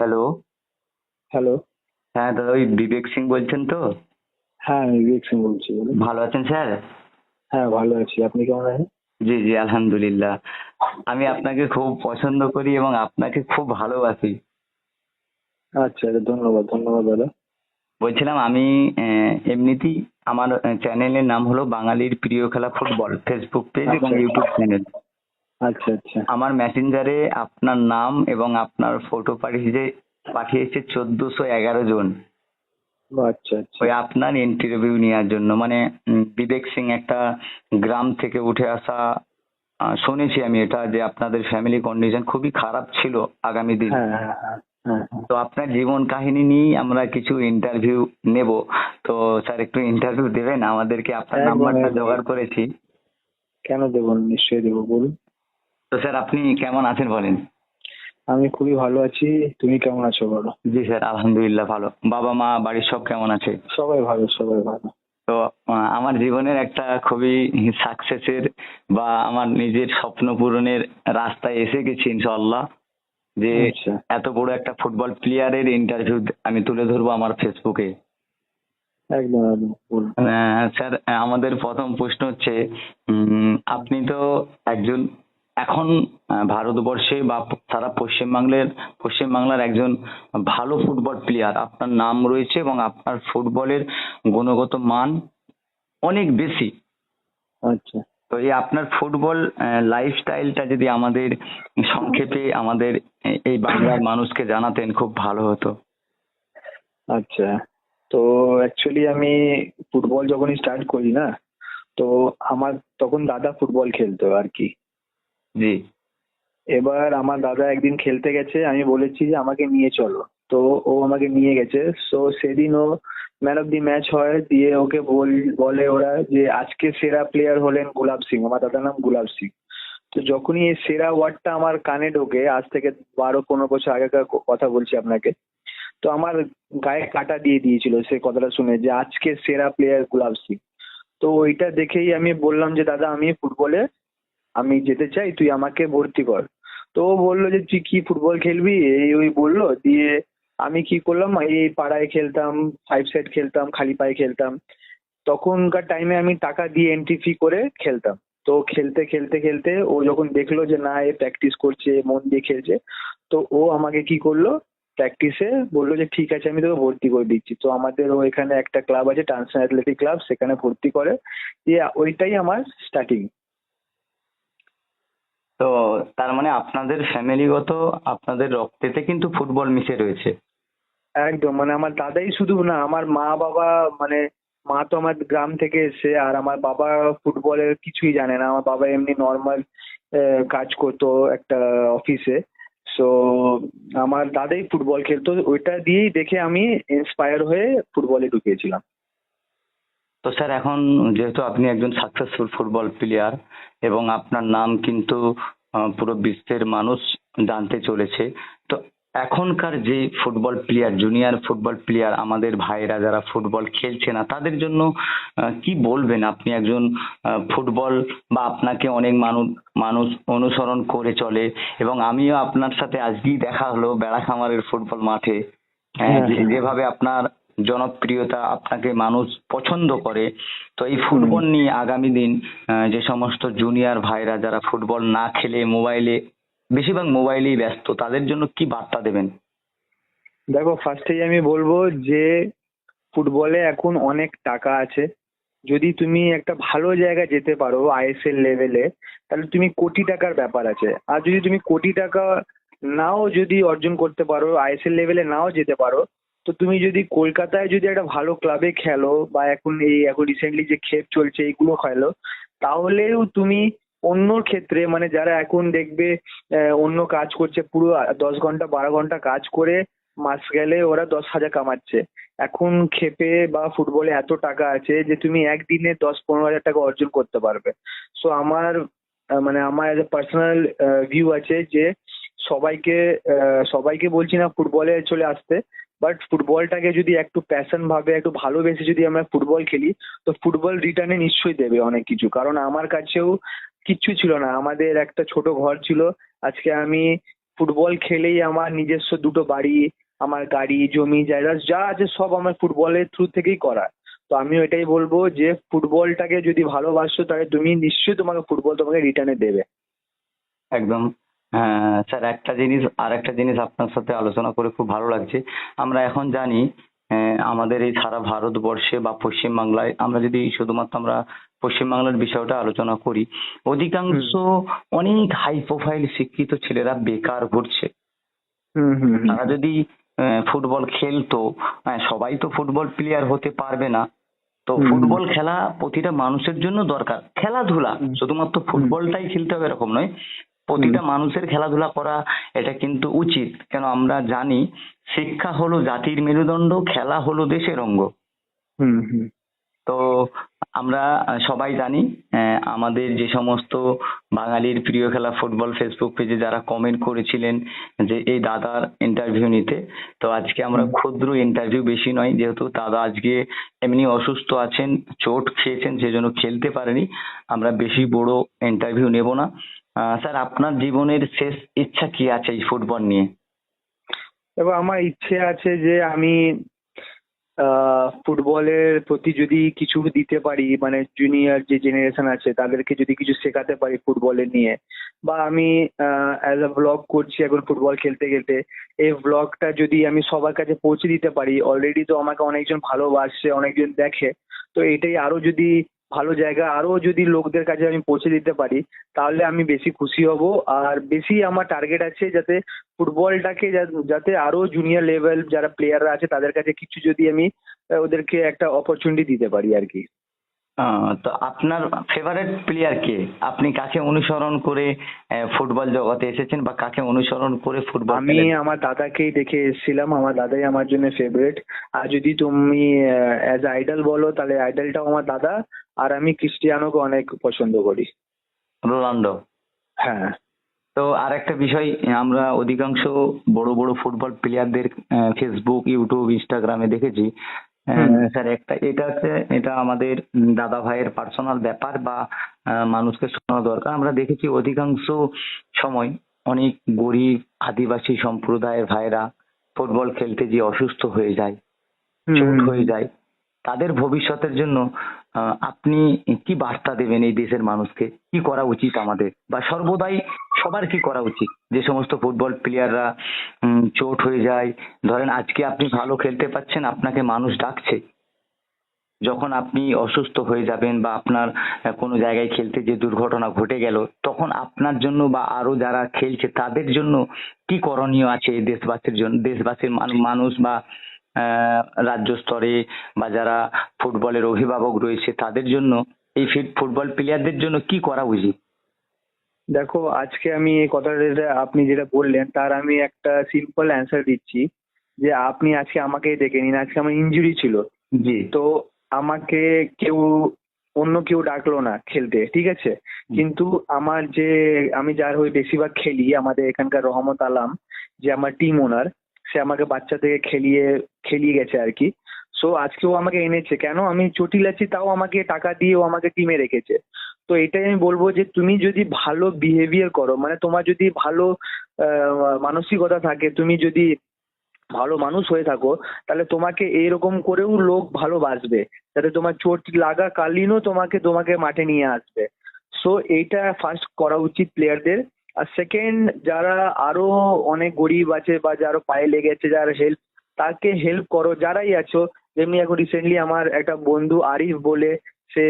Hello hello হ্যাঁ দাদা ওই বিবেক সিং বলছেন তো? হ্যাঁ আমি বিবেক সিং বলছি বলুন। ভালো আছেন স্যার? হ্যাঁ ভালো আছি। আপনি কেমন আছেন? জি জি আলহামদুলিল্লাহ। আমি আপনাকে খুব পছন্দ করি এবং আপনাকে খুব ভালোবাসি। আচ্ছা ধন্যবাদ ধন্যবাদ দাদা। বলছিলাম আমি এমনিতেই আমার চ্যানেলের নাম হলো বাঙালির প্রিয় খেলা ফুটবল ফেসবুক পেজ এবং। ইউটিউব চ্যানেল আচ্ছা আচ্ছা। আমার মেসেঞ্জারে আপনার নাম এবং আপনার ফটো পাঠিয়েছে পাঠিয়েছে চোদ্দশো এগারো জন। আচ্ছা আচ্ছা। ওই আপনার ইন্টারভিউ নেওয়ার জন্য। মানে বিবেক সিং একটা গ্রাম থেকে উঠে আসা শুনেছি আমি এটা যে আপনাদের ফ্যামিলি কন্ডিশন খুবই খারাপ ছিল আগামী দিন। হ্যাঁ হ্যাঁ হ্যাঁ। তো আপনার জীবন কাহিনী নিয়েই আমরা কিছু ইন্টারভিউ নেব। তো স্যার একটু ইন্টারভিউ দেবেন? আমাদেরকে আপনার নাম্বারটা জোগাড় করেছি। কেন দেবো নিশ্চয়ই দেবো বলুন। তো স্যার আপনি কেমন আছেন বলেন? আমি খুবই ভালো আছি। তুমি কেমন আছো বলো? জি স্যার আলহামদুলিল্লাহ ভালো। বাবা মা বাড়ির সব কেমন আছে? সবাই ভালো সবাই ভালো। তো আমার জীবনের একটা খুবই সাকসেসের বা আমার নিজের স্বপ্ন পূরণের রাস্তায় এসে গেছি ইনশাআল্লাহ। যে আচ্ছা। এত বড় একটা ফুটবল প্লেয়ারের ইন্টারভিউ আমি তুলে ধরবো আমার ফেসবুকে স্যার আমাদের প্রথম প্রশ্ন হচ্ছে আপনি তো একজন এখন ভারতবর্ষে বা সারা পশ্চিমবাংলার পশ্চিমবাংলার একজন ভালো ফুটবল প্লেয়ার আপনার নাম রয়েছে এবং আপনার ফুটবলের গুণগত মান অনেক বেশি। আচ্ছা। তো এই আপনার ফুটবল লাইফস্টাইলটা যদি আমাদের সংক্ষেপে আমাদের এই বাংলার মানুষকে জানাতেন খুব ভালো হতো। আচ্ছা। তো অ্যাকচুয়ালি আমি ফুটবল যখনই স্টার্ট করি না তো আমার তখন দাদা ফুটবল খেলতো আর কি। জি। এবার আমার দাদা একদিন খেলতে গেছে, আমি বলেছি যে আমাকে নিয়ে চলো। তো ও আমাকে নিয়ে গেছে। সো সেদিন ও ম্যান অফ দি ম্যাচ হয়, দিয়ে ওকে বল, বলে ওরা যে আজকে সেরা প্লেয়ার হলেন গুলাব সিং, আমার দাদার নাম গুলাব সিং। তো যখনই এই সেরা ওয়ার্ডটা আমার কানে ঢোকে, আজ থেকে বারো পনেরো বছর আগেকার কথা বলছি আপনাকে, তো আমার গায়ে কাটা দিয়ে দিয়েছিল সে কথাটা শুনে যে আজকে সেরা প্লেয়ার গুলাব সিং। তো ওইটা দেখেই আমি বললাম যে, দাদা, আমি ফুটবলে আমি যেতে চাই, তুই আমাকে ভর্তি কর। তো ও বলল যে, তুই কি ফুটবল খেলবি? এই ওই বলল, দিয়ে আমি কি করলাম? এই পাড়ায় খেলতাম ফাইভ সাইড খেলতাম, খালি পায়ে খেলতাম। তখনকার টাইমে আমি টাকা দিয়ে এন্ট্রি ফি করে খেলতাম। তো খেলতে খেলতে খেলতে ও যখন দেখল যে, না, এ প্র্যাকটিস করছে, মন দিয়ে খেলছে, তো ও আমাকে কি করল? প্র্যাকটিসে বলল যে, ঠিক আছে, আমি তোকে ভর্তি করে দিচ্ছি। তো আমাদের ও এখানে একটা ক্লাব আছে টানসন অ্যাথলেটিক ক্লাব সেখানে ভর্তি করে। দিয়ে ওইটাই আমার স্টার্টিং তো তার মানে আপনাদের ফ্যামিলিগত আপনাদের রক্তেতে কিন্তু ফুটবল মিশে রয়েছে। একদম মানে আমার দাদাই শুধু না, আমার মা বাবা মানে মা তো আমার গ্রাম থেকে এসে আর আমার বাবা ফুটবলের কিছুই জানে না। আমার বাবা এমনি নর্মাল কাজ করতো একটা অফিসে সো আমার দাদাই ফুটবল খেলতো, ওইটা দিয়েই দেখে আমি ইন্সপায়ার হয়ে ফুটবলে ঢুকিয়েছিলাম। তো স্যার এখন যেহেতু আপনি একজন সাকসেসফুল ফুটবল প্লেয়ার এবং আপনার নাম কিন্তু পুরো বিশ্বের মানুষ জানতে চলেছে তো এখনকার যে football player junior football player আমাদের ভাইরা যারা ফুটবল খেলছে না তাদের জন্য কি বলবেন আপনি একজন ফুটবল বা আপনাকে অনেক মানুষ মানুষ অনুসরণ করে চলে এবং আমিও আপনার সাথে আজকেই দেখা হলো বেড়া খামারের ফুটবল মাঠে হ্যাঁ, হ্যাঁ, হ্যাঁ। যেভাবে আপনার জনপ্রিয়তা আপনাকে মানুষ পছন্দ করে। তো এই ফুটবল নিয়ে আগামী দিন যে সমস্ত জুনিয়র ভাইরা যারা ফুটবল না খেলে মোবাইলে বেশিরভাগ মোবাইলেই ব্যস্ত তাদের জন্য কি বার্তা দেবেন? দেখো ফার্স্টেই আমি বলব যে ফুটবলে এখন অনেক টাকা আছে। যদি তুমি একটা ভালো জায়গায় যেতে পারো আইএসএল লেভেলে তাহলে তুমি কোটি টাকার ব্যাপার আছে। আর যদি তুমি কোটি টাকা নাও যদি অর্জন করতে পারো আইএসএল লেভেলে নাও যেতে পারো তো তুমি যদি কলকাতায় যদি একটা ভালো ক্লাবে খেলো বা এখন এই, এখন রিসেন্টলি যে খেপ চলছে এইগুলো খেলো, তাহলেও তুমি অন্য ক্ষেত্রে মানে যারা এখন দেখবে অন্য কাজ করছে, পুরো দশ ঘণ্টা, বারো ঘণ্টা কাজ করে মাস গেলে ওরা দশ হাজার কামাচ্ছে। এখন খেপে বা ফুটবলে এত টাকা আছে যে তুমি একদিনে দশ, পনেরো হাজার টাকা অর্জন করতে পারবে। সো আমার মানে আমার এজ এ পার্সোনাল ভিউ আছে যে সবাইকে সবাইকে বলছি না ফুটবলে চলে আসতে। বাট ফুটবলটাকে যদি একটু প্যাশন ভাবে, একটু ভালোবেসে যদি আমরা ফুটবল খেলি, তো ফুটবল রিটার্নে নিশ্চয়ই দেবে অনেক কিছু। কারণ আমার কাছেও কিচ্ছু ছিল না। আমাদের একটা ছোট ঘর ছিল। আজকে আমি ফুটবল খেলেই আমার নিজস্ব দুটো বাড়ি, আমার গাড়ি, জমি, জায়গা, যা আছে সব আমার ফুটবলের থ্রু থেকেই করা। তো আমিও এটাই বলব যে ফুটবলটাকে যদি ভালোবাসো, তাহলে তুমি নিশ্চয়ই তোমাকে ফুটবল তোমাকে রিটার্নে দেবে। একদম। হ্যাঁ স্যার একটা জিনিস আর একটা জিনিস আপনার সাথে আলোচনা করে খুব ভালো লাগছে আমরা এখন জানি আহ, আমাদের এই সারা ভারতবর্ষে বা পশ্চিমবাংলায় আমরা যদি শুধুমাত্র আমরা পশ্চিমবাংলার বিষয়টা আলোচনা করি অধিকাংশ অনেক হাই প্রোফাইল শিক্ষিত ছেলেরা বেকার ঘুরছে। তারা যদি আহ, ফুটবল খেলতো হ্যাঁ, সবাই তো ফুটবল প্লেয়ার হতে পারবে না তো। ফুটবল খেলা প্রতিটা মানুষের জন্য দরকার খেলাধুলা। শুধুমাত্র ফুটবলটাই খেলতে হবে এরকম নয় প্রতিটা মানুষের খেলাধুলা করা এটা কিন্তু উচিত। কেন আমরা জানি শিক্ষা হলো জাতির মেরুদণ্ড খেলা হলো দেশের অঙ্গ। তো আমরা সবাই জানি আমাদের যে সমস্ত বাঙালির প্রিয় খেলা ফুটবল ফেসবুক পেজে যারা কমেন্ট করেছিলেন যে এই দাদার ইন্টারভিউ নিতে তো আজকে আমরা ক্ষুদ্র ইন্টারভিউ বেশি নয় যেহেতু দাদা আজকে এমনি অসুস্থ আছেন চোট খেয়েছেন সেজন্য খেলতে পারেনি। আমরা বেশি বড় ইন্টারভিউ নেব না। স্যার, আপনার জীবনের শেষ ইচ্ছা কি আছে এই ফুটবল নিয়ে? এবার আমার ইচ্ছে আছে যে আমি ফুটবলের প্রতি যদি কিছু দিতে পারি মানে জুনিয়র যে জেনারেশন আছে, তাদেরকে যদি কিছু শেখাতে পারি ফুটবলের নিয়ে, বা আমি অ্যাজ আ ব্লগ করছি এখন ফুটবল খেলতে খেলতে, এই ব্লগটা যদি আমি সবার কাছে পৌঁছে দিতে পারি অলরেডি তো আমাকে অনেকজন ভালোবাসছে অনেকজন দেখে, তো এটাই আরও যদি ভালো জায়গা। আরও যদি লোকদের কাছে আমি পৌঁছে দিতে পারি তাহলে আমি বেশি খুশি হব। আর বেশি আমার টার্গেট আছে যাতে ফুটবলটাকে যাতে আরও জুনিয়র লেভেল যারা প্লেয়াররা আছে তাদের কাছে কিছু যদি আমি ওদেরকে একটা অপরচুনিটি দিতে পারি আর কি। তো আপনার ফেভারিট প্লেয়ার কে? আপনি কাকে অনুসরণ করে ফুটবল জগতে এসেছেন বা কাকে অনুসরণ করে ফুটবল আমি আমার দাদাকেই দেখে এসেছিলাম। আমার দাদাই আমার জন্য ফেভারিট আর যদি তুমি অ্যাজ আইডল বলো তাহলে আইডলটাও আমার দাদা। আর আমি ক্রিস্টিয়ানোকে অনেক পছন্দ করি। রোনাল্ডো হ্যাঁ। তো আর একটা বিষয় আমরা অধিকাংশ বড় বড় ফুটবল প্লেয়ারদের ফেসবুক ইউটিউব ইনস্টাগ্রামে দেখেছি। স্যার একটা এটা হচ্ছে এটা আমাদের দাদা ভাইয়ের পার্সোনাল ব্যাপার বা মানুষকে শোনানো দরকার। আমরা দেখেছি অধিকাংশ সময় অনেক গরিব আদিবাসী সম্প্রদায়ের ভাইরা ফুটবল খেলতে গিয়ে অসুস্থ হয়ে যায় চোট হয়ে যায়। তাদের ভবিষ্যতের জন্য আহ, আপনি কি বার্তা দেবেন এই দেশের মানুষকে? কি করা উচিত আমাদের? বা সর্বদাই সবার কি করা উচিত? যে সমস্ত ফুটবল প্লেয়াররা চোট হয়ে যায়। ধরেন আজকে আপনি ভালো খেলতে পাচ্ছেন আপনাকে মানুষ ডাকছে। যখন আপনি অসুস্থ হয়ে যাবেন বা আপনার কোনো জায়গায় খেলতে যে দুর্ঘটনা ঘটে গেল তখন আপনার জন্য বা আরও যারা খেলছে তাদের জন্য কি করণীয় আছে দেশবাসীর জন্য দেশবাসীর মানুষ বা রাজ্য স্তরে বা যারা ফুটবলের অভিভাবক রয়েছে তাদের জন্য এই ফিট- ফুটবল প্লেয়ারদের জন্য কি করা উচিত? দেখো আজকে আমি এই কথাটা আপনি যেটা বললেন তার আমি একটা সিম্পল অ্যান্সার দিচ্ছি যে আপনি আজকে আমাকে ডেকে নিন। আজকে আমার ইনজুরি ছিল। জি। তো আমাকে কেউ অন্য কেউ ডাকলো না খেলতে ঠিক আছে? কিন্তু আমার যে আমি যার হয়ে বেশিরভাগ খেলি আমাদের এখানকার রহমত আলাম যে আমার টিম ওনার সে আমাকে বাচ্চা থেকে খেলিয়ে খেলিয়ে গেছে আর কি। সো আজকে ও আমাকে এনেছে। কেন? আমি চটিল আছি, তাও আমাকে টাকা দিয়ে ও আমাকে টিমে রেখেছে। তো এটাই আমি বলব যে, তুমি যদি ভালো বিহেভিয়ার করো মানে তোমার যদি ভালো মানসিকতা থাকে, তুমি যদি ভালো মানুষ হয়ে থাকো, তাহলে তোমাকে এইরকম করেও লোক ভালোবাসবে যাতে তোমার চোট লাগা কালীনও তোমাকে তোমাকে মাঠে নিয়ে আসবে। সো এইটা ফার্স্ট করা উচিত প্লেয়ারদের আর সেকেন্ড যারা আরও অনেক গরিব আছে বা যারা পায়ে লেগেছে, যারা হেল্প তাকে হেল্প করো, যারাই আছো। যেমনি এখন রিসেন্টলি আমার একটা বন্ধু আরিফ বলে, সে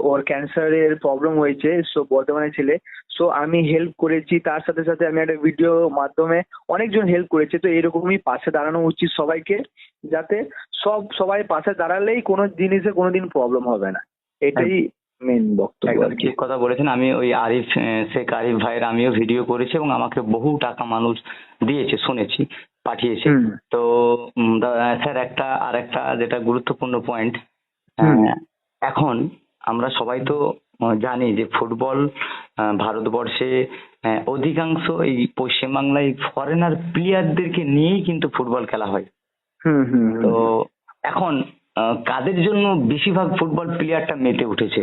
ওর ক্যান্সারের প্রবলেম হয়েছে, সো বর্তমানে ছেলে। সো আমি হেল্প করেছি, তার সাথে সাথে আমি একটা ভিডিও মাধ্যমে অনেকজন হেল্প করেছে। তো এরকমই পাশে দাঁড়ানো উচিত সবাইকে, যাতে সব, সবাই পাশে দাঁড়ালেই কোনো জিনিসে কোনোদিন প্রবলেম হবে না। এটাই মেন বক্তব্য একদম ঠিক কথা বলেছেন। আমি ওই আরিফ শেখ আরিফ ভাইয়ের আমিও ভিডিও করেছি এবং আমাকে বহু টাকা মানুষ দিয়েছে শুনেছি পাঠিয়েছে। তো স্যার একটা আর একটা যেটা গুরুত্বপূর্ণ পয়েন্ট। এখন আমরা সবাই তো জানি যে ফুটবল ভারতবর্ষে অধিকাংশ এই পশ্চিমবাংলায় ফরেনার প্লেয়ারদেরকে নিয়েই কিন্তু ফুটবল খেলা হয়। তো এখন কাদের জন্য বেশিরভাগ ফুটবল প্লেয়ারটা মেতে উঠেছে?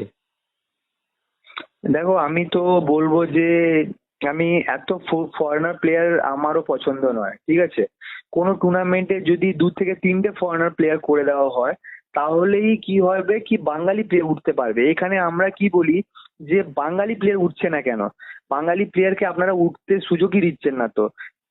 দেখো, আমি তো বলব যে, আমি এত ফরেনার প্লেয়ার আমারও পছন্দ নয়, ঠিক আছে? কোনো টুর্নামেন্টে যদি দু থেকে তিনটে ফরেনার প্লেয়ার করে দেওয়া হয়, তাহলেই কি হবে কি বাঙালি প্লেয়ার উঠতে পারবে। এখানে আমরা কি বলি যে, বাঙালি প্লেয়ার উঠছে না কেন? বাঙালি প্লেয়ারকে আপনারা উঠতে সুযোগই দিচ্ছেন না তো।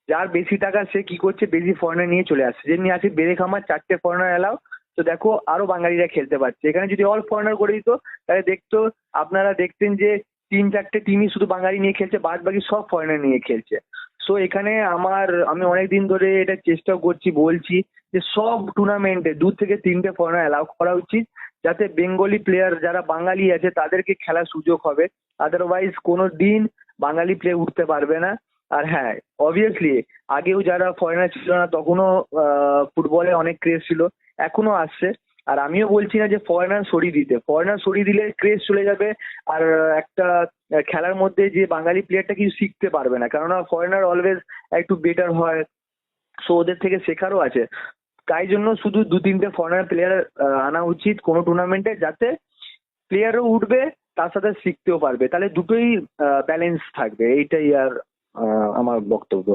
যার বেশি টাকা সে কি করছে, বেশি ফরেনার নিয়ে চলে আসছে। যেমনি আছে বেরেক আমার চারটে ফরেনার এলাও তো দেখো আরও বাঙালিরা খেলতে পারছে। এখানে যদি অল ফরেনার করে দিত, তাহলে দেখতো আপনারা দেখতেন যে তিন চারটে টিমই শুধু বাঙালি নিয়ে খেলছে বাদ বাকি সব ফরেনার নিয়ে খেলছে। সো এখানে আমার, আমি অনেক দিন ধরে এটা চেষ্টা করছি, বলছি যে সব টুর্নামেন্টে দু থেকে তিনটে ফরেনার অ্যালাউ করা উচিত, যাতে বেঙ্গলি প্লেয়ার যারা বাঙালি আছে, তাদেরকে খেলার সুযোগ হবে। আদারওয়াইজ কোনো দিন বাঙালি প্লেয়ার উঠতে পারবে না। আর হ্যাঁ অবভিয়াসলি আগেও যারা ফরেনার ছিল না, তখনও ফুটবলে অনেক ক্রেজ ছিল। এখনও আসছে। আর আমিও বলছি না যে ফরেনার সরিয়ে দিতে। ফরেনার সরিয়ে দিলে ক্রেজ চলে যাবে। আর একটা খেলার মধ্যে যে বাঙালি প্লেয়ারটা কিছু শিখতে পারবে না। কেননা ফরেনার অলওয়েজ একটু বেটার হয়। সো ওদের থেকে শেখারও আছে। তাই জন্য শুধু দু তিনটে ফরেনার প্লেয়ার আনা উচিত কোনো টুর্নামেন্টে যাতে প্লেয়ারও উঠবে, তার সাথে শিখতেও পারবে। তাহলে দুটোই ব্যালেন্স থাকবে। এইটাই আর আমার বক্তব্য।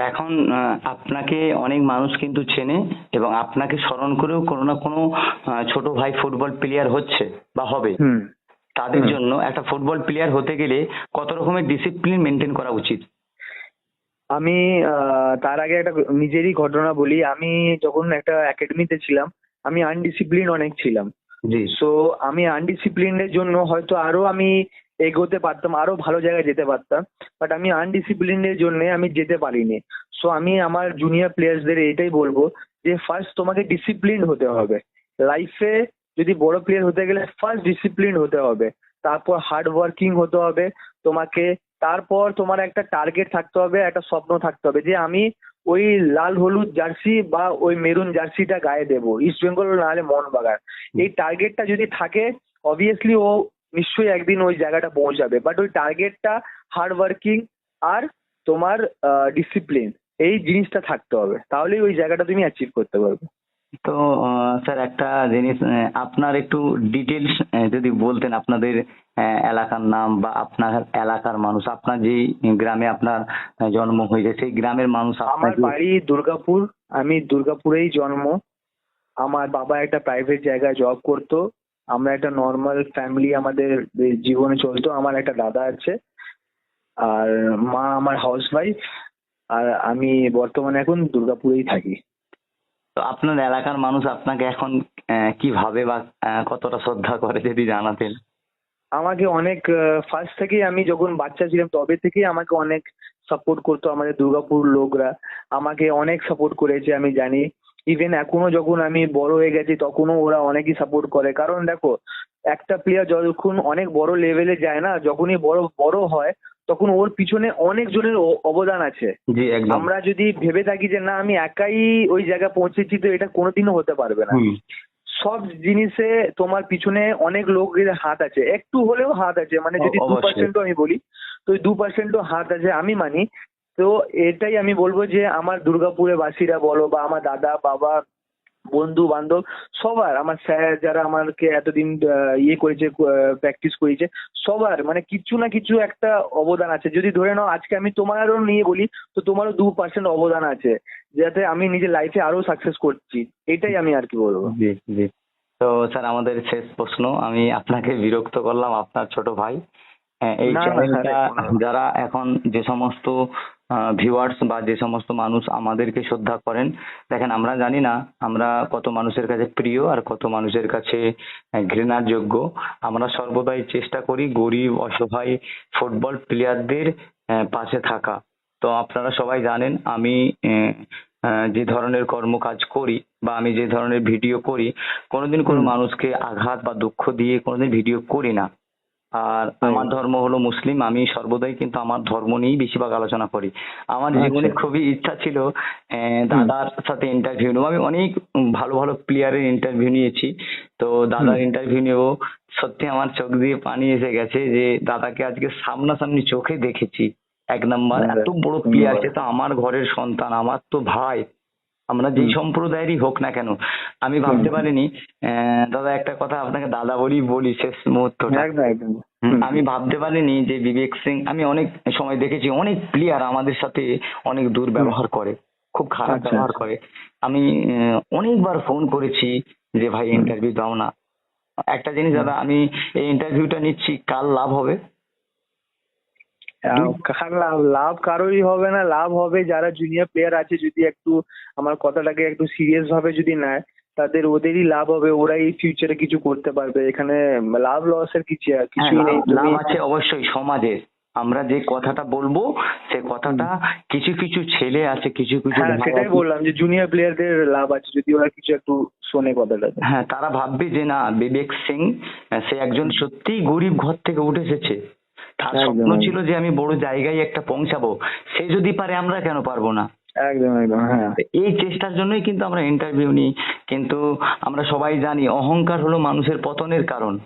এখন আপনাকে অনেক মানুষ কিন্তু চেনে এবং আপনাকে স্মরণ করেও কোনো না কোনো ছোট ভাই ফুটবল প্লেয়ার হচ্ছে বা হবে। তাদের জন্য একটা ফুটবল প্লেয়ার হতে গেলে কত রকমের ডিসিপ্লিন মেনটেন করা উচিত? আমি তার আগে একটা নিজেরই ঘটনা বলি। আমি যখন একটা একাডেমিতে ছিলাম আমি আনডিসিপ্লিন অনেক ছিলাম। জি। সো আমি আনডিসিপ্লিনের জন্য হয়তো আরও আমি এগোতে পারতাম, আরও ভালো জায়গায় যেতে পারতাম বাট আমি আনডিসিপ্লিনের জন্য আমি যেতে পারিনি। সো আমি আমার জুনিয়র প্লেয়ার্সদের এটাই বলব যে ফার্স্ট তোমাকে ডিসিপ্লিন হতে হবে। লাইফে যদি বড় প্লেয়ার হতে গেলে ফার্স্ট ডিসিপ্লিন হতে হবে। তারপর হার্ড ওয়ার্কিং হতে হবে, তোমাকে তারপর তোমার একটা টার্গেট থাকতে হবে, একটা স্বপ্ন থাকতে হবে যে আমি ওই লাল হলুদ জার্সি বা ওই মেরুন জার্সিটা গায়ে দেবো ইস্ট বেঙ্গল নাহলে মোহনবাগান। এই টার্গেটটা যদি থাকে অবভিয়াসলি ও নিশ্চয়ই একদিন ওই জায়গাটা পৌঁছাবে। বাট ওই টার্গেটটা হার্ড ওয়ার্কিং আর তোমার ডিসিপ্লিন এই জিনিসটা থাকতে হবে। তাহলেই ওই জায়গাটা তুমি অ্যাচিভ করতে পারবে। তো স্যার একটা জিনিস আপনার একটু ডিটেলস যদি বলতেন আপনাদের এলাকার নাম বা আপনার এলাকার মানুষ আপনার যেই গ্রামে আপনার জন্ম হয়েছে সেই গ্রামের মানুষ আমার বাড়ি দুর্গাপুর আমি দুর্গাপুরেই জন্ম। আমার বাবা একটা প্রাইভেট জায়গায় জব করতো। আমরা একটা নর্মাল ফ্যামিলি আমাদের জীবনে চলতো আমার একটা দাদা আছে আর মা আমার হাউস ওয়াইফ আর আমি বর্তমানে এখন দুর্গাপুরেই থাকি। তো আপনার এলাকার মানুষ আপনাকে এখন কি ভাবে বা কতটা শ্রদ্ধা করে যদি জানাতেন? আমাকে অনেক ফার্স্ট থেকেই আমি যখন বাচ্চা ছিলাম তবে থেকেই আমাকে অনেক সাপোর্ট করতো আমাদের দুর্গাপুর লোকরা। আমাকে অনেক সাপোর্ট করেছে আমি জানি। ইভেন এখনও যখন আমি বড় হয়ে গেছি তখনও ওরা অনেকই সাপোর্ট করে। কারণ দেখো একটা প্লেয়ার যখন অনেক বড় লেভেলে যায় না যখনই বড় বড় হয় তখন ওর পিছনে অনেক জনের অবদান আছে। আমরা যদি ভেবে থাকি যে না আমি একাই ওই জায়গায় পৌঁছেছি তো এটা কোনোদিনও হতে পারবে না। সব জিনিসে তোমার পিছনে অনেক লোকের হাত আছে। একটু হলেও হাত আছে। মানে যদি দু। পার্সেন্টও আমি বলি তো ওই দু পার্সেন্টও হাত আছে আমি মানি। তো এটাই আমি বলব যে আমার দুর্গাপুরে বাসীরা বলো বা আমার দাদা, বাবা, বন্ধু, বান্ধব, সবার, আমার স্যার যারা আমাকে এতদিন ইয়ে করেছে প্র্যাকটিস করেছে সবার মানে কিছু না কিছু একটা অবদান আছে। যদি ধরে নাও আজকে আমি তোমারও নিয়ে বলি, তো তোমারও দু পার্সেন্ট অবদান আছে, যাতে আমি নিজের লাইফে আরও সাকসেস করছি। এটাই আমি আর কি বলব। জি জি। তো স্যার, আমাদের শেষ প্রশ্ন, আমি আপনাকে বিরক্ত করলাম, আপনার ছোট ভাই। হ্যাঁ, এই চ্যানেলটা যারা এখন যে সমস্ত ভিউয়ার্স বা যে সমস্ত মানুষ আমাদেরকে শ্রদ্ধা করেন দেখেন আমরা জানি না আমরা কত মানুষের কাছে প্রিয় আর কত মানুষের কাছে ঘৃণার যোগ্য আমরা সর্বদাই চেষ্টা করি গরিব অসহায় ফুটবল প্লেয়ারদের পাশে থাকা। তো আপনারা সবাই জানেন আমি যে ধরনের কর্মকাজ করি বা আমি যে ধরনের ভিডিও করি কোনোদিন কোনো মানুষকে আঘাত বা দুঃখ দিয়ে কোনোদিন ভিডিও করি না। আর আমার ধর্ম হলো মুসলিম আমি সর্বদাই কিন্তু আমার ধর্ম নিয়েই বেশিরভাগ আলোচনা করি। আমার আচ্ছা। জীবনে খুবই ইচ্ছা ছিল দাদার সাথে ইন্টারভিউ নেব। আমি অনেক ভালো ভালো প্লেয়ারের ইন্টারভিউ নিয়েছি। তো দাদার। ইন্টারভিউ নেব। সত্যি আমার চোখ দিয়ে পানি এসে গেছে যে দাদাকে আজকে সামনাসামনি চোখে দেখেছি। এক নাম্বার এত বড় প্লেয়ার। সে তো আমার ঘরের সন্তান আমার তো ভাই। আমরা যেই সম্প্রদায়েরই হোক না কেন আমি ভাবতে পারিনি দাদা একটা কথা আপনাকে দাদা বলি বলি শেষ মুহূর্তটা। হুম। আমি ভাবতে পারিনি যে বিবেক সিং আমি অনেক সময় দেখেছি অনেক প্লেয়ার আমাদের সাথে অনেক দুর্ব্যবহার করে খুব খারাপ আচ্ছা, ব্যবহার আচ্ছা। করে। আমি অনেকবার ফোন করেছি যে ভাই ইন্টারভিউ দাও না। একটা জিনিস দাদা আমি এই ইন্টারভিউটা নিচ্ছি কাল লাভ হবে। কার লাভ লাভ কারোরই হবে না লাভ হবে যারা জুনিয়র প্লেয়ার আছে যদি একটু আমার কথাটাকে একটু সিরিয়াস ভাবে যদি নেয় তাদের ওদেরই লাভ হবে ওরাই ফিউচারে কিছু করতে পারবে। এখানে লাভ লসের কিছু হ্যাঁ, কিছুই নেই। লাভ- আছে অবশ্যই সমাজের। আমরা যে কথাটা বলব সে কথাটা কিছু কিছু ছেলে আছে কিছু কিছু হ্যাঁ সেটাই বললাম যে জুনিয়র প্লেয়ারদের লাভ আছে যদি ওরা কিছু একটু শোনে কথাটা। হ্যাঁ তারা ভাববে যে না বিবেক সিং সে একজন সত্যিই গরিব ঘর থেকে উঠে এসেছে। তার স্বপ্ন ছিল যে আমি বড় জায়গায় একটা পৌঁছাবো। সে যদি পারে আমরা কেন পারব না? একদম একদম হ্যাঁ। এই চেষ্টার জন্যই কিন্তু আমরা ইন্টারভিউ নিই কিন্তু আমরা সবাই জানি অহংকার হলো মানুষের পতনের কারণ।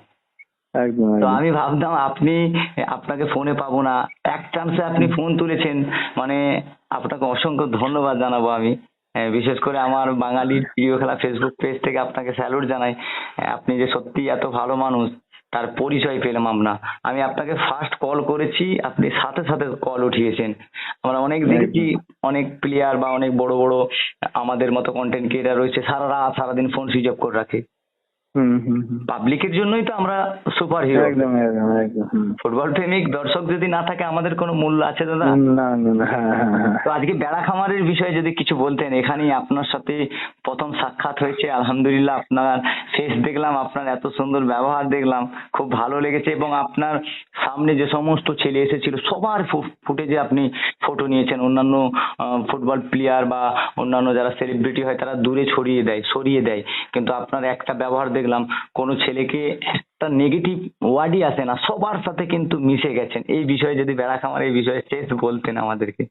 একদম তো আমি ভাবতাম আপনি আপনাকে ফোনে পাবো না। এক চান্সে আপনি ফোন তুলেছেন। মানে আপনাকে অসংখ্য ধন্যবাদ জানাব আমি। আহ, বিশেষ করে আমার বাঙালির প্রিয় খেলা ফেসবুক পেজ থেকে আপনাকে স্যালুট জানাই। আহ, আপনি যে সত্যি এত ভালো মানুষ তার পরিচয় পেলাম আমরা। আমি আপনাকে ফার্স্ট কল করেছি আপনি সাথে সাথে কল উঠিয়েছেন। আমরা অনেক দেখেছি অনেক প্লেয়ার বা অনেক বড় বড় আমাদের মতো কন্টেন্ট ক্রিয়েটার রয়েছে সারা রাত সারাদিন ফোন সুইচ অফ করে রাখে। হুম হুম পাবলিকের জন্যই তো আমরা সুপার হিরো একদম একদম একদম ফুটবল প্রেমিক দর্শক যদি না থাকে আমাদের কোনো মূল্য আছে দাদা? না হ্যাঁ হ্যাঁ হ্যাঁ। তো আজকে বেড়া খামারের বিষয়ে যদি কিছু বলতেন এখানেই আপনার সাথে প্রথম সাক্ষাৎ হয়েছে। আলহামদুলিল্লাহ আপনার ফেস দেখলাম আপনার এত সুন্দর ব্যবহার দেখলাম খুব ভালো লেগেছে এবং আপনার সামনে যে সমস্ত ছেলে এসেছিল সবার ফুটেজে আপনি ফটো নিয়েছেন। অন্যান্য ফুটবল প্লেয়ার বা অন্যান্য যারা সেলিব্রিটি হয় তারা দূরে ছড়িয়ে দেয় সরিয়ে দেয়। কিন্তু আপনার একটা ব্যবহার দেখলাম কোনো ছেলেকে একটা নেগেটিভ ওয়ার্ডই আসে না, সবার সাথে কিন্তু মিশে গেছেন। এই বিষয়ে যদি বেড়া খামার এই বিষয়ে শেষ বলতেন আমাদেরকে।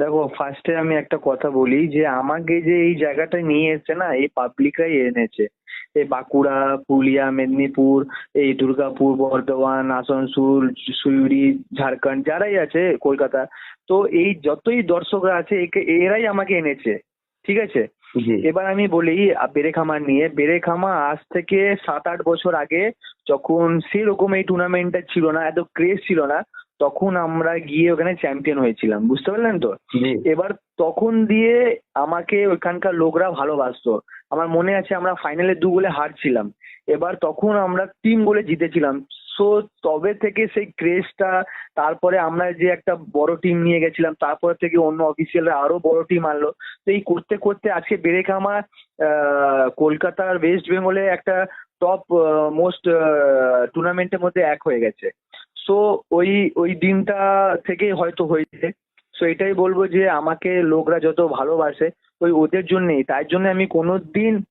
দেখো ফার্স্টে আমি একটা কথা বলি যে, আমাকে যে এই জায়গাটা নিয়ে এসেছে না, এই পাবলিকরাই এনেছে। এই বাঁকুড়া, পুরুলিয়া, মেদিনীপুর, এই দুর্গাপুর, বর্ধমান, আসানসোল শিউড়ি ঝাড়খণ্ড, যারাই আছে কলকাতা, তো এই যতই দর্শকরা আছে, একে- এরাই আমাকে এনেছে। ঠিক আছে? এবার আমি বলি আহ, বেরেখামা নিয়ে। বেড়ে খামা আজ থেকে সাত আট বছর আগে যখন সেরকম এই টুর্নামেন্টটা ছিল না এত ক্রেজ ছিল না তখন আমরা গিয়ে ওখানে চ্যাম্পিয়ন হয়েছিলাম। বুঝতে পারলেন তো? এবার তখন দিয়ে আমাকে ওখানকার লোকরা ভালোবাসতো। আমার মনে আছে আমরা ফাইনালে দু গোলে হারছিলাম। এবার তখন আমরা তিন গোলে জিতেছিলাম। সো তবে থেকে সেই ক্রেজটা তারপরে আমরা যে একটা বড় টিম নিয়ে গেছিলাম তারপর থেকে অন্য অফিসিয়ালরা আরও বড় টিম আনলো। তো এই করতে করতে আজকে বেরেখামা আহ, কলকাতার ওয়েস্ট বেঙ্গলে একটা টপ মোস্ট টুর্নামেন্টের মধ্যে এক হয়ে গেছে। সো ওই ওই দিনটা থেকেই হয়তো হয়েছে। সো এটাই বলব যে আমাকে লোকরা যত ভালোবাসে ওই ওদের জন্যই। তাই জন্য আমি কোনো দিন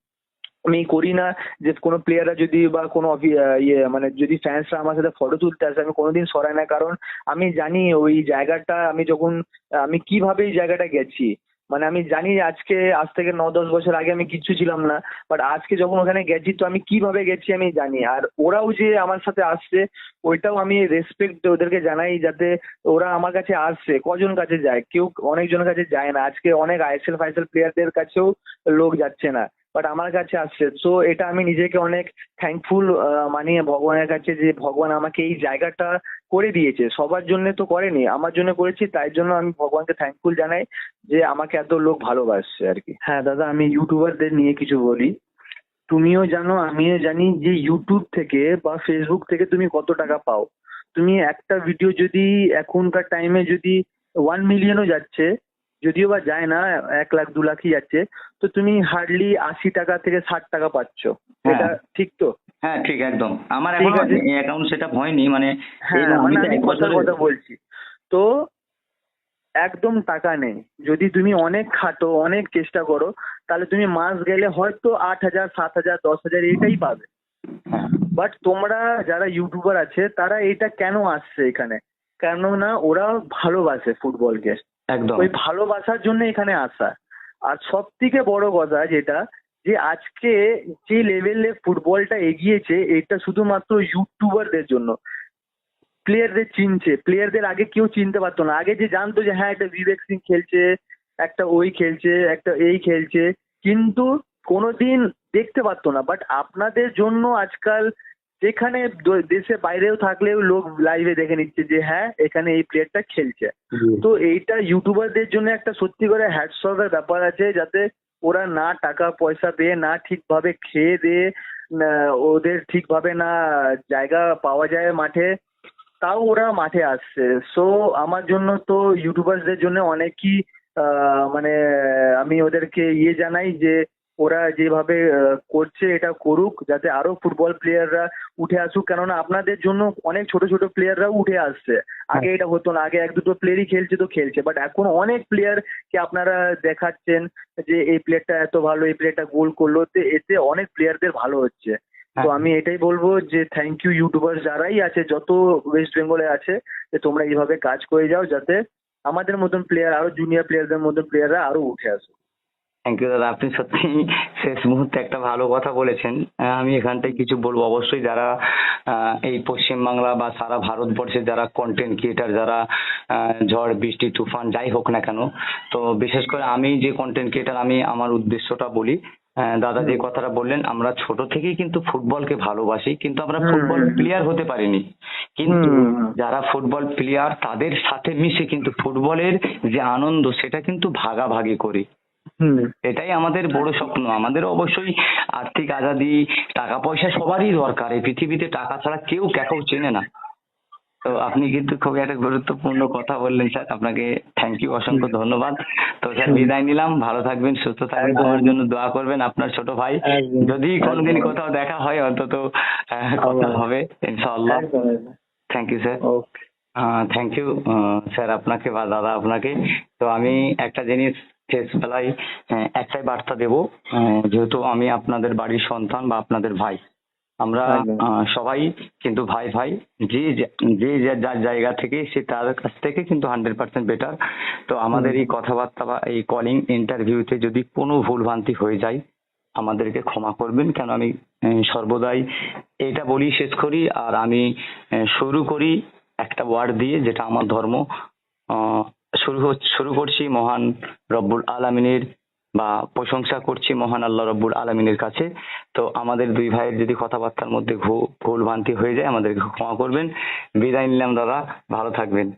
আমি করি না যে কোনো প্লেয়াররা যদি বা কোনো ইয়ে মানে যদি ফ্যান্সরা আমার সাথে ফটো তুলতে আসে, আমি কোনোদিন সরাই না। কারণ আমি জানি ওই জায়গাটা, আমি যখন, আমি কীভাবে এই জায়গাটা গেছি। মানে আমি জানি আজকে, আজ থেকে ন দশ বছর আগে আমি কিচ্ছু ছিলাম না বাট আজকে যখন ওখানে গেছি, তো আমি কীভাবে গেছি আমি জানি। আর ওরাও যে আমার সাথে আসছে, ওইটাও আমি রেসপেক্ট ওদেরকে জানাই যাতে ওরা আমার কাছে আসছে। কজন কাছে যায়? কেউ অনেকজনের কাছে যায় না। আজকে অনেক আইএসএল ফাইএসএল প্লেয়ারদের কাছেও লোক যাচ্ছে না। বাট আমার কাছে আসছে। সো এটা আমি নিজেকে অনেক থ্যাঙ্কফুল মানি ভগবানের কাছে যে ভগবান আমাকে এই জায়গাটা করে দিয়েছে। সবার জন্য তো করেনি, আমার জন্য করেছি, তাই জন্য আমি ভগবানকে থ্যাঙ্কফুল জানাই যে আমাকে এত লোক ভালোবাসছে আর কি। হ্যাঁ দাদা, আমি ইউটিউবারদের নিয়ে কিছু বলি। তুমিও জানো, আমিও জানি যে ইউটিউব থেকে বা ফেসবুক থেকে তুমি কত টাকা পাও। তুমি একটা ভিডিও যদি এখনকার টাইমে যদি ওয়ান মিলিয়নও যাচ্ছে যদিও বা যায় না এক লাখ দু লাখই যাচ্ছে তো তুমি হার্ডলি আশি টাকা থেকে ষাট টাকা পাচ্ছ। হ্যাঁ। এটা ঠিক তো? হ্যাঁ ঠিক একদম। আমার এখন অ্যাকাউন্ট সেটা হয়নি মানে হ্যাঁ মানে আমি এক কথার কথা বলছি। তো একদম টাকা নেই। যদি তুমি অনেক খাটো অনেক চেষ্টা করো তাহলে তুমি মাস গেলে হয়তো আট হাজার সাত হাজার দশ হাজার এটাই পাবে। হ্যাঁ, বাট তোমরা যারা ইউটিউবার আছে তারা এটা কেন আসছে এখানে? কেননা ওরা ভালোবাসে ফুটবলকে একদম। ওই ভালোবাসার জন্য এখানে আসা। আর সব থেকে বড় কথা যেটা, যে আজকে যে লেভেলে ফুটবলটা এগিয়েছে, এটা শুধুমাত্র ইউটিউবারদের জন্য। প্লেয়ারদের চিনছে। প্লেয়ারদের আগে কেউ চিনতে পারতো না। আগে যে জানতো যে হ্যাঁ একটা বিবেক সিং খেলছে, একটা ওই খেলছে, একটা এই খেলছে। কিন্তু কোনোদিন দেখতে পারতো না। বাট আপনাদের জন্য আজকাল যেখানে দেশে বাইরেও থাকলেও লোক লাইভে দেখে নিচ্ছে যে হ্যাঁ এখানে এই প্লেয়ারটা খেলছে। তো এইটা ইউটিউবারদের জন্য একটা সত্যি করে হ্যাটসঅফের ব্যাপার আছে যাতে ওরা না টাকা পয়সা পেয়ে না ঠিকভাবে খেয়ে দিয়ে ওদের ঠিকভাবে না জায়গা পাওয়া যায় মাঠে তাও ওরা মাঠে আসছে। সো আমার জন্য তো ইউটিউবারদের জন্য অনেকই আহ, মানে আমি ওদেরকে ইয়ে জানাই যে ওরা যেভাবে করছে এটা করুক যাতে আরও ফুটবল প্লেয়াররা উঠে আসুক। কেননা আপনাদের জন্য অনেক ছোট ছোট প্লেয়াররাও উঠে আসছে। আগে এটা হতো না আগে এক দুটো প্লেয়ারই খেলছে তো খেলছে। বাট এখন অনেক প্লেয়ারকে আপনারা দেখাচ্ছেন যে এই প্লেয়ারটা এত ভালো এই প্লেয়ারটা গোল করল। তো এতে অনেক প্লেয়ারদের ভালো হচ্ছে। তো হ্যাঁ। আমি এটাই বলব যে থ্যাংক ইউ ইউটিউবার যারাই আছে যত ওয়েস্ট বেঙ্গলে আছে যে তোমরা এইভাবে কাজ করে যাও যাতে আমাদের মতন প্লেয়ার আরও জুনিয়র প্লেয়ারদের মতন প্লেয়াররা আরও উঠে আসুক। থ্যাংক ইউ দাদা। আপনি সত্যি শেষ মুহূর্তে একটা ভালো কথা বলেছেন। আমি এখানটায় কিছু বলব। অবশ্যই যারা আহ, এই পশ্চিমবাংলা বা সারা ভারতবর্ষে যারা কন্টেন্ট ক্রিয়েটার যারা আহ, ঝড় বৃষ্টি তুফান যাই হোক না কেন তো বিশেষ করে আমি যে কন্টেন্ট ক্রিয়েটার আমি আমার উদ্দেশ্যটা বলি। আহ, দাদা যে কথাটা বললেন আমরা ছোট থেকেই কিন্তু ফুটবলকে ভালোবাসি কিন্তু আমরা ফুটবল। প্লেয়ার হতে পারিনি। কিন্তু। যারা ফুটবল প্লেয়ার তাদের সাথে মিশে কিন্তু ফুটবলের যে আনন্দ সেটা কিন্তু ভাগাভাগি করি। এটাই আমাদের বড় স্বপ্ন। আমাদের অবশ্যই আর্থিক আজাদি টাকা পয়সা সবারই দরকার। এই পৃথিবীতে টাকা ছাড়া কেউ কাকেও চেনে না। তো আপনি কিন্তু খুব একটা গুরুত্বপূর্ণ কথা বললেন স্যার। আপনাকে থ্যাংক ইউ অসংখ্য ধন্যবাদ। তো স্যার বিদায় নিলাম। ভালো থাকবেন সুস্থ থাকবেন। আমার জন্য দোয়া করবেন আপনার ছোট ভাই। যদি কোনোদিন কোথাও দেখা হয় অন্তত কথা হবে ইনশাআল্লাহ। Thank you sir thank you sir আপনাকে বা দাদা আপনাকে। তো আমি একটা জিনিস শেষ বেলায় আহ, একটাই বার্তা দেব আহ, যেহেতু আমি আপনাদের বাড়ির সন্তান বা আপনাদের ভাই। আমরা সবাই কিন্তু ভাই ভাই যে যে- যার জায়গা থেকে সে তার কাছ থেকে কিন্তু হান্ড্রেড পার্সেন্ট বেটার। তো আমাদের এই কথাবার্তা বা এই কলিং ইন্টারভিউতে যদি কোনো ভুলভ্রান্তি হয়ে যায় আমাদেরকে ক্ষমা করবেন। কেন আমি সর্বদাই এটা বলি শেষ করি আর আমি শুরু করি একটা ওয়ার্ড দিয়ে যেটা আমার ধর্ম আহ, শুরু শুরু করছি মহান রব্বুল আলমিনের বা প্রশংসা করছি মহান আল্লাহ রব্বুল আলমিনের কাছে। তো আমাদের দুই ভাইয়ের যদি কথাবার্তার মধ্যে ভুল ভ্রান্তি হয়ে যায়, আমাদেরকে ক্ষমা করবেন। বিদায় নিলাম দাদা, ভালো থাকবেন।